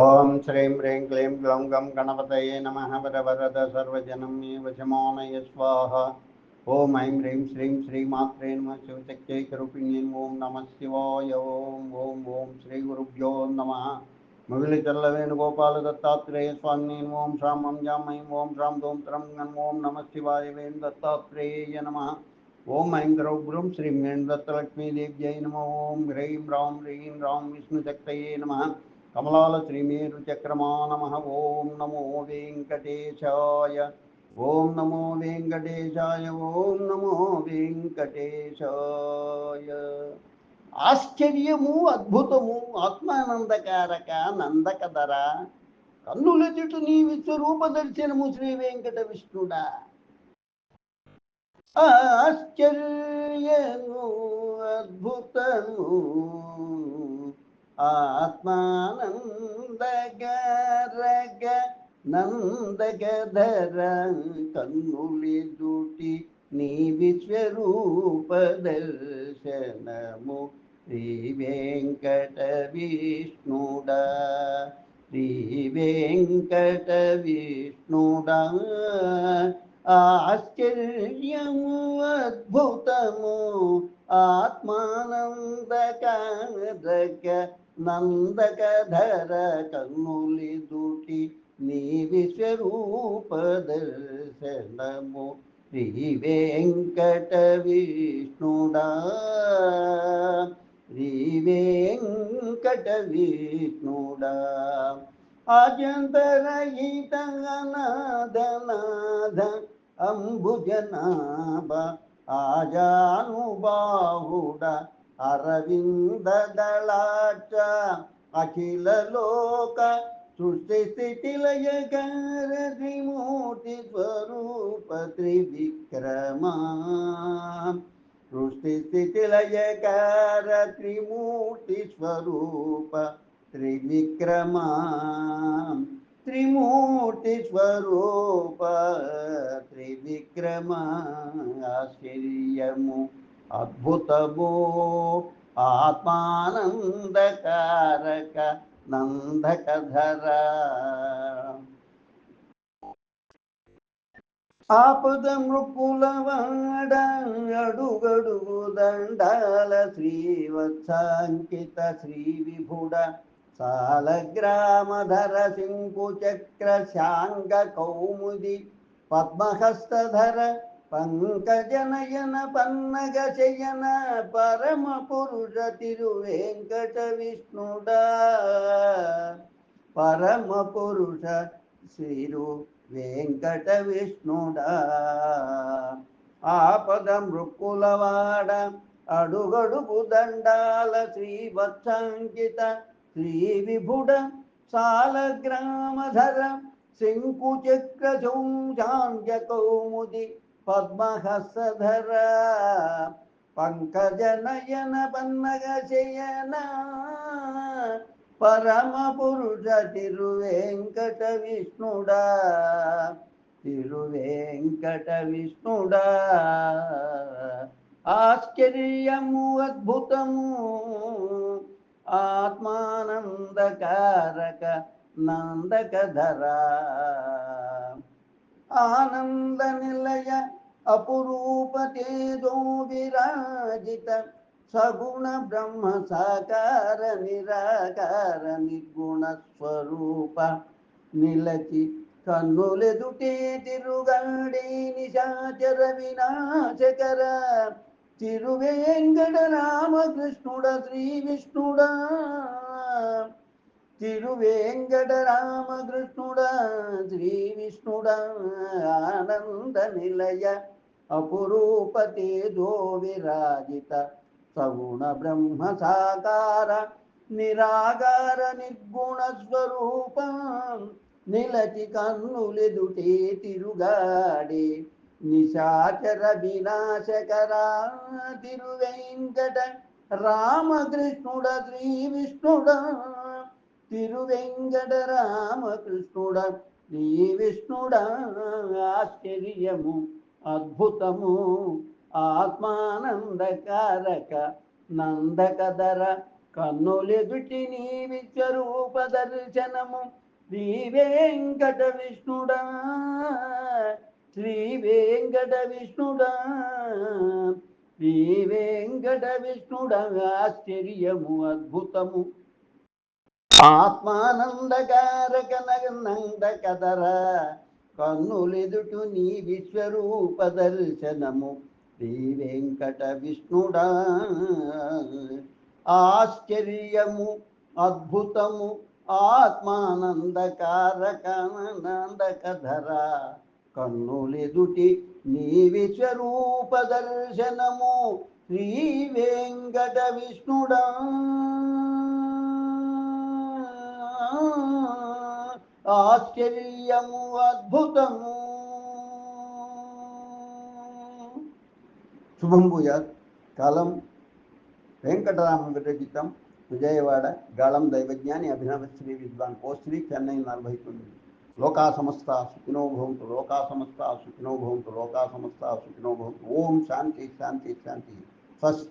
ॐ श्रीं ह्रीं क्लीं ग्लौं गं गणपतये नमः वरवरद सर्वजनं मे वशमानय स्वाहा ॐ ऐं ह्रीं श्रीं श्रीमात्रे नमः शिवशक्त्यै कृपिण्यं ॐ नमः शिवाय ॐ ॐ ॐ श्रीगुरुभ्यो नमः முகிலி செல்ல வேணுகோபால தத்தாத்திரேய சுவாமியின் ஓம் ஷாம் அம் ஜாம் ஐம் ஓம் ஷாம் தோம் திரம் கண் ஓம் நம சிவாய வேணு தத்தாத்திரேய நம. ஓம் ஐம் கிரௌபுரம் ஸ்ரீ வேணு தத்தலட்சுமி தேவ்யை நம. ஓம் ஹ்ரீம் ராம் ஹ்ரீம் ராம் விஷ்ணு சக்தையே நம. కమలాల శ్రీమేరు చక్రమా నమ ఓం నమో వెంకటేశాయ ఓం నమో వెంకటేశాయ ఓం నమో వెంకటేశాయ. ఆశ్చర్యము అద్భుతము ఆత్మానందకారక నందకధర కన్నుల చెట్టు నీ విశ్వరూప దర్శనము శ్రీ వెంకట విష్ణుడా. ఆశ్చర్యము అద్భుతము ఆత్మానందగరగ నందగధర కన్నులిదుటి నీ విశ్వరూప దర్శనము శ్రీ వెంకట విష్ణుడా శ్రీ వెంకట విష్ణుడా ఆశ్చర్యము అద్భుతము ఆత్మానందకారక నందకధర కన్నులి దుటి నీ విశ్వరూప దర్శనము శ్రీ వెంకట విష్ణుడా శ్రీ వెంకట విష్ణుడా ఆజంతరహితనాదనాద అంబుజనాభ ఆజానుబాహుడ అరవింద దళాచ అఖిల లోక సృష్టి స్థితి లయకార స్వరూప త్రివిక్రమ. సృష్టి స్థితి లయకార త్రిమూర్తి స్వరూప త్రివిక్రమా. త్రిమూర్తి స్వరూప త్రివిక్రమ ఆశ్చర్యము అద్భుతము. ఆత్మానందకారక నందకధర. ఆపద మృపుల వాడ అడుగడుగు దండాల శ్రీవత్సాంకిత శ్రీ విభుడ సాలగ్రామధర శంకు చక్ర శాంగ కౌముది పద్మహస్తధర పంకజనయన పన్నగ శయన పరమ పురుష తిరువేంకట విష్ణుడా పరమ పురుష శ్రీరు వెంకట విష్ణుడా ఆపద మృక్కులవాడ అడుగడుగు దండాల శ్రీవత్సంకిత శ్రీ విభుడ సాలగ్రామధర శంకుచక్ర చౌంజాంజ కౌముది పద్మహసధర పంకజనయన పన్నగ శయన పరమ పురుష తిరువేంకట విష్ణుడా తిరువేంకట విష్ణుడా ఆశ్చర్యము అద్భుతము ఆత్మానందకారక నందకధర. ఆనంద నిలయ అపురూప తేజో విరాజిత సగుణ బ్రహ్మ సాకార నిరాకార నిర్గుణ స్వరూప నిలచి కన్నులెదుటే తిరుగాడే నిశాచర వినాశకర. తిరువేంకట రామకృష్ణుడ శ్రీ విష్ణుడా తిరువేంకట రామకృష్ణుడ శ్రీ విష్ణుడ ఆనంద నిలయ అపురూప తేజో విరాజిత సగుణ బ్రహ్మ సాకార నిరాకార నిర్గుణ స్వరూప నిలచి కన్నులెదుటే తిరుగాడే నిశాచర వినాశకరా తిరువెంకట రామకృష్ణుడ శ్రీ విష్ణుడ తిరువెంకట రామకృష్ణుడ శ్రీ విష్ణుడ ఆశ్చర్యము అద్భుతము ఆత్మానందకారక నందకదర కన్నులెదుటి నీ విశ్వరూప దర్శనము శ్రీ వెంకట విష్ణుడా. శ్రీ వెంకట విష్ణుడా శ్రీ వెంకట విష్ణుడా ఆశ్చర్యము అద్భుతము. ఆత్మానందకారక నందకదర కన్నులెదుటు నీ విశ్వరూప దర్శనము. శ్రీ వెంకట విష్ణుడా ఆశ్చర్యము అద్భుతము ఆత్మానందకారక నందకధర కన్నులెదుటి నీ విశ్వరూప దర్శనము శ్రీ వెంకట విష్ణుడా. ఆశ్చర్యము అద్భుతము. శుభం భూయాత్. కాలం వెంకటరామ విరచితం విజయవాడ. గాళం దైవజ్ఞాని అభినవ శ్రీ విద్వాన్. కోశ్రీ చెన్నై నలభై తొమ్మిది. లోకా సమస్త సుఖినో భవంతు లోకా సమస్త సుఖినో భవంతు లోకా సమస్త సుఖినో భవంతు. ఓం శాంతి శాంతి శాంతి. ఫస్ట్.